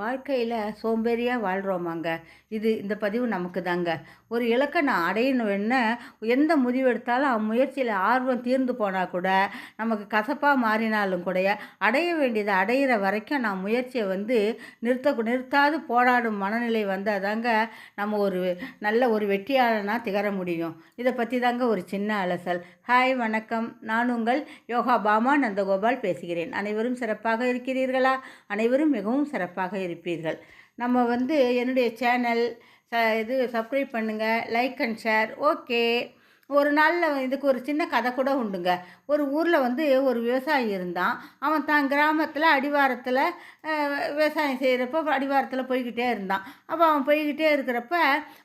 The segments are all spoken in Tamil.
வாழ்க்கையில் சோம்பேறியாக வாழ்கிறோமாங்க இது இந்த பதிவு நமக்கு தாங்க ஒரு இலக்கை நான் அடையணும்னு எந்த முடிவு எடுத்தாலும் அம்முயற்சியில் ஆர்வம் தீர்ந்து போனால் கூட நமக்கு கசப்பாக மாறினாலும் கூட அடைய வேண்டியதை அடையிற வரைக்கும் நான் முயற்சியை வந்து நிறுத்த நிறுத்தாது போராடும் மனநிலை வந்தால் தாங்க நம்ம ஒரு நல்ல ஒரு வெற்றியாளனாக திகழ முடியும். இதை பற்றி தாங்க ஒரு சின்ன அலசல். ஹாய் வணக்கம். நான் உங்கள் யோகா பாமா நந்தகோபால் பேசுகிறேன். அனைவரும் சிறப்பாக இருக்கிறீர்களா? அனைவரும் மிகவும் சிறப்பாக இருப்பீர்கள் நம்ம வந்து என்னுடைய சேனல் ச இது சப்ஸ்கிரைப் பண்ணுங்கள் லைக் அண்ட் ஷேர் ஓகே ஒரு நாளில் இதுக்கு ஒரு சின்ன கதை கூட உண்டுங்க. ஒரு ஊரில் வந்து ஒரு விவசாயி இருந்தான். அவன் தான் கிராமத்தில் அடிவாரத்தில் விவசாயம் செய்கிறப்ப அடிவாரத்தில் போய்கிட்டே இருந்தான். அப்போ அவன் போய்கிட்டே இருக்கிறப்ப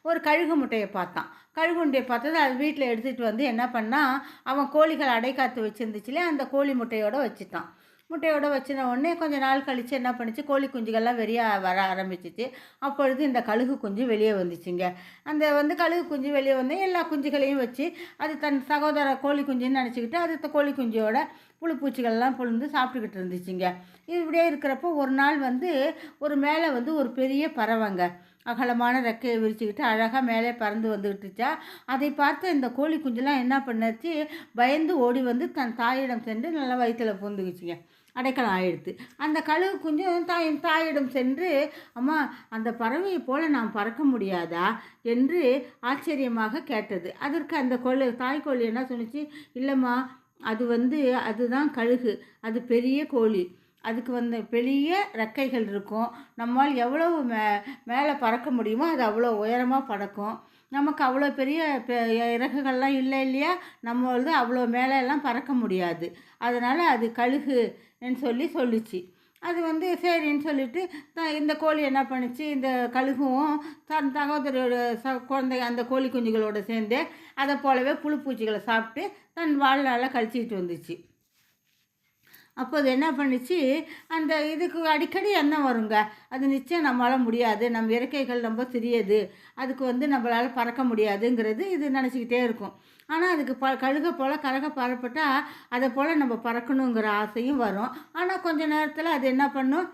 ஒரு கழுகு முட்டையை பார்த்தான். கழுகு முட்டையை பார்த்தது அது வீட்டில் எடுத்துகிட்டு வந்து என்ன பண்ணான்? அவன் கோழிகள் அடைக்காத்து வச்சுருந்துச்சுலே அந்த கோழி முட்டையோடு வச்சுட்டான். முட்டையோடு வச்சின உடனே கொஞ்சம் நாள் கழித்து என்ன பண்ணிச்சு? கோழி குஞ்சுகள்லாம் வெளியே வர ஆரம்பிச்சிச்சு. அப்பொழுது இந்த கழுகு குஞ்சு வெளியே வந்துச்சுங்க. அந்த வந்து கழுகு குஞ்சு வெளியே வந்து எல்லா குஞ்சுகளையும் வச்சு அது தன் சகோதர கோழி குஞ்சுன்னு நினச்சிக்கிட்டு அது த- கோழி குஞ்சோட புழு பூச்சிகள்லாம் புழுந்து சாப்பிட்டுக்கிட்டு இருந்துச்சுங்க. இப்படியே இருக்கிறப்போ ஒரு நாள் வந்து ஒரு மேலே வந்து ஒரு பெரிய பறவைங்க. அகலமான ரெக்கையை விரிச்சுக்கிட்டு அழகாக மேலே பறந்து வந்துக்கிட்டுச்சா அதை பார்த்து இந்த கோழி குஞ்செல்லாம் என்ன பண்ணுச்சு? பயந்து ஓடி வந்து தன் தாயிடம் சென்று நல்லா வயிற்றில் பூந்துக்குச்சுங்க. அடைக்கலம் ஆயிடுத்து. அந்த கழுகு குஞ்சும் தாய் தாயிடம் சென்று அம்மா அந்த பறவையை போல் நாம் பறக்க முடியாதா? என்று ஆச்சரியமாக கேட்டது. அதற்கு அந்த கோழி தாய்க்கோழி என்ன சொன்னிச்சு? இல்லைம்மா அது வந்து அதுதான் கழுகு. அது பெரிய கோழி. அதுக்கு வந்து பெரிய ரெக்கைகள் இருக்கும். நம்மால் எவ்வளவு மே மேலே பறக்க முடியுமோ அது அவ்வளோ உயரமாக பறக்கும். நமக்கு அவ்வளோ பெரிய பெ- இறகுகள்லாம் இல்லை இல்லையா? நம்ம வந்து அவ்வளோ மேலே எல்லாம் பறக்க முடியாது. அதனால் அது கழுகுன்னு சொல்லி சொல்லுச்சு. அது வந்து சரின்னு சொல்லிட்டு த- இந்த கோழி என்ன பண்ணுச்சு? இந்த கழுகும் தன் சகோதரியோட ச குழந்தை அந்த கோழி குஞ்சுகளோடு சேர்ந்து அதை போலவே புழு பூச்சிகளை சாப்பிட்டு தன் வாழ்நாளை கழிச்சிக்கிட்டு வந்துச்சு. அப்போ அது என்ன பண்ணுச்சு? அந்த இதுக்கு அடிக்கடி எண்ணம் வருங்க. அது நிச்சயம் நம்மளால் முடியாது. நம்ம இறக்கைகள் ரொம்ப சிறியது. அதுக்கு வந்து நம்மளால் பறக்க முடியாதுங்கிறது இது நினச்சிக்கிட்டே இருக்கும். ஆனால் அதுக்கு ப கழுக போல் கரக பறப்பட்டால் அதை போல் நம்ம பறக்கணுங்கிற ஆசையும் வரும். ஆனால் கொஞ்ச நேரத்தில் அது என்ன பண்ணும்?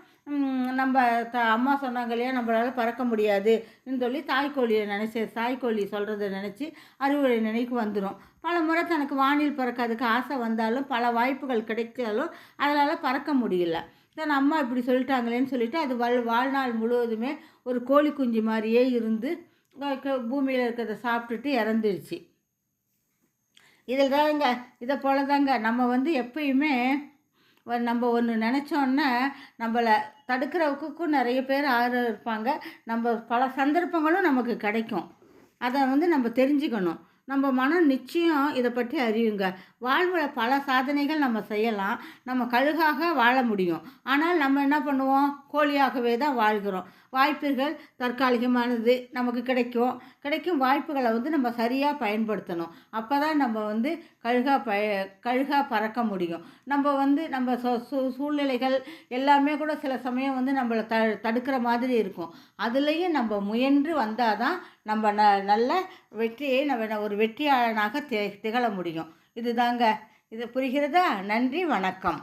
நம்ம த அம்மா சொன்னாங்க இல்லையா நம்மளால் பறக்க முடியாதுன்னு சொல்லி தாய்க்கோழியை நினச்சி தாய்க்கோழி சொல்கிறத நினச்சி அறிவுரை நினைக்கு வந்துடும் பல முறை தனக்கு வானில் பறக்கிறதுக்கு ஆசை வந்தாலும் பல வாய்ப்புகள் கிடைச்சாலும் அதனால் பறக்க முடியல. தன் அம்மா இப்படி சொல்லிட்டாங்களேன்னு சொல்லிட்டு அது வாழ் வாழ்நாள் முழுவதுமே ஒரு கோழி குஞ்சு மாதிரியே இருந்து பூமியில் இருக்கிறத சாப்பிட்டுட்டு இறந்துடுச்சு இதில் தாங்க இதை போல தாங்க நம்ம வந்து எப்பயுமே நம்ம ஒன்று நினச்சோன்னா நம்மளை தடுக்கிறவுக்கும் நிறைய பேர் ஆறு இருப்பாங்க. நம்ம பல சந்தர்ப்பங்களும் நமக்கு கிடைக்கும். அதை வந்து நம்ம தெரிஞ்சுக்கணும். நம்ம மனம் நிச்சயம் இதை பற்றி அறியுங்க. வாழ்வில் பல சாதனைகள் நம்ம செய்யலாம். நம்ம கழுகாக வாழ முடியும். ஆனால் நம்ம என்ன பண்ணுவோம்? கோழியாகவே தான் வாழ்கிறோம். வாய்ப்புகள் தற்காலிகமானது நமக்கு கிடைக்கும். கிடைக்கும் வாய்ப்புகளை வந்து நம்ம சரியாக பயன்படுத்தணும். அப்போ தான் நம்ம வந்து கழுகா ப கழுகா பறக்க முடியும். நம்ம வந்து நம்ம சூ- சூழ்நிலைகள் எல்லாமே கூட சில சமயம் வந்து நம்மளை த தடுக்கிற மாதிரி இருக்கும். அதுலேயும் நம்ம முயன்று வந்தால் தான் நம்ம ந நல்ல வெற்றியை நம்ம ஒரு வெற்றியாளனாக தி திகழ முடியும். இதுதாங்க இது புரிகிறதா? நன்றி வணக்கம்.